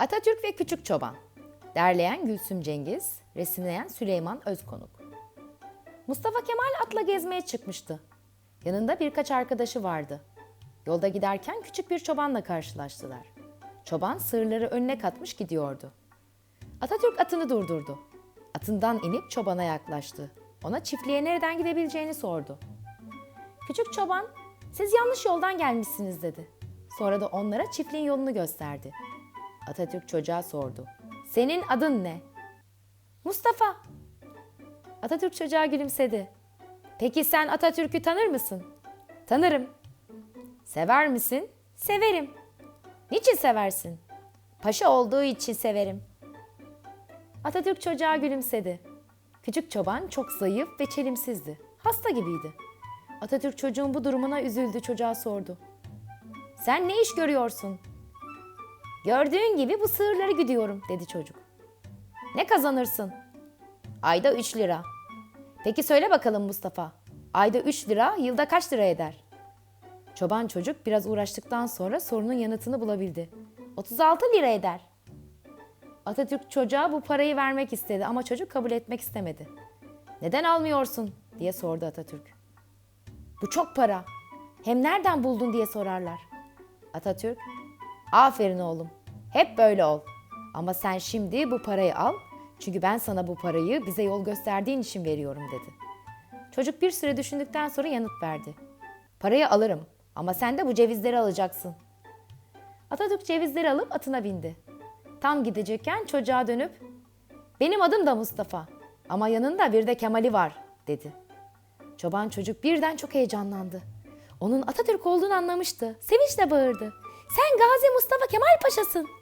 Atatürk ve Küçük Çoban Derleyen Gülsüm Cengiz, resimleyen Süleyman Özkonuk. Mustafa Kemal atla gezmeye çıkmıştı. Yanında birkaç arkadaşı vardı. Yolda giderken küçük bir çobanla karşılaştılar. Çoban sığırları önüne katmış gidiyordu. Atatürk atını durdurdu. Atından inip çobana yaklaştı. Ona çiftliğe nereden gidebileceğini sordu. Küçük çoban, siz yanlış yoldan gelmişsiniz dedi. Sonra da onlara çiftliğin yolunu gösterdi. Atatürk çocuğa sordu. Senin adın ne? Mustafa. Atatürk çocuğa gülümsedi. Peki sen Atatürk'ü tanır mısın? Tanırım. Sever misin? Severim. Niçin seversin? Paşa olduğu için severim. Atatürk çocuğa gülümsedi. Küçük çoban çok zayıf ve çelimsizdi. Hasta gibiydi. Atatürk çocuğun bu durumuna üzüldü çocuğa sordu. Sen ne iş görüyorsun? Gördüğün gibi bu sığırları gidiyorum dedi çocuk. Ne kazanırsın? Ayda 3 lira. Peki söyle bakalım Mustafa. Ayda 3 lira yılda kaç lira eder? Çoban çocuk biraz uğraştıktan sonra sorunun yanıtını bulabildi. 36 lira eder. Atatürk çocuğa bu parayı vermek istedi ama çocuk kabul etmek istemedi. Neden almıyorsun diye sordu Atatürk. Bu çok para. Hem nereden buldun diye sorarlar. Atatürk, aferin oğlum. Hep böyle ol. Ama sen şimdi bu parayı al. Çünkü ben sana bu parayı bize yol gösterdiğin için veriyorum dedi. Çocuk bir süre düşündükten sonra yanıt verdi. Parayı alırım ama sen de bu cevizleri alacaksın. Atatürk cevizleri alıp atına bindi. Tam gidecekken çocuğa dönüp benim adım da Mustafa ama yanında bir de Kemal'i var dedi. Çoban çocuk birden çok heyecanlandı. Onun Atatürk olduğunu anlamıştı. Sevinçle bağırdı. Sen Gazi Mustafa Kemal Paşa'sın.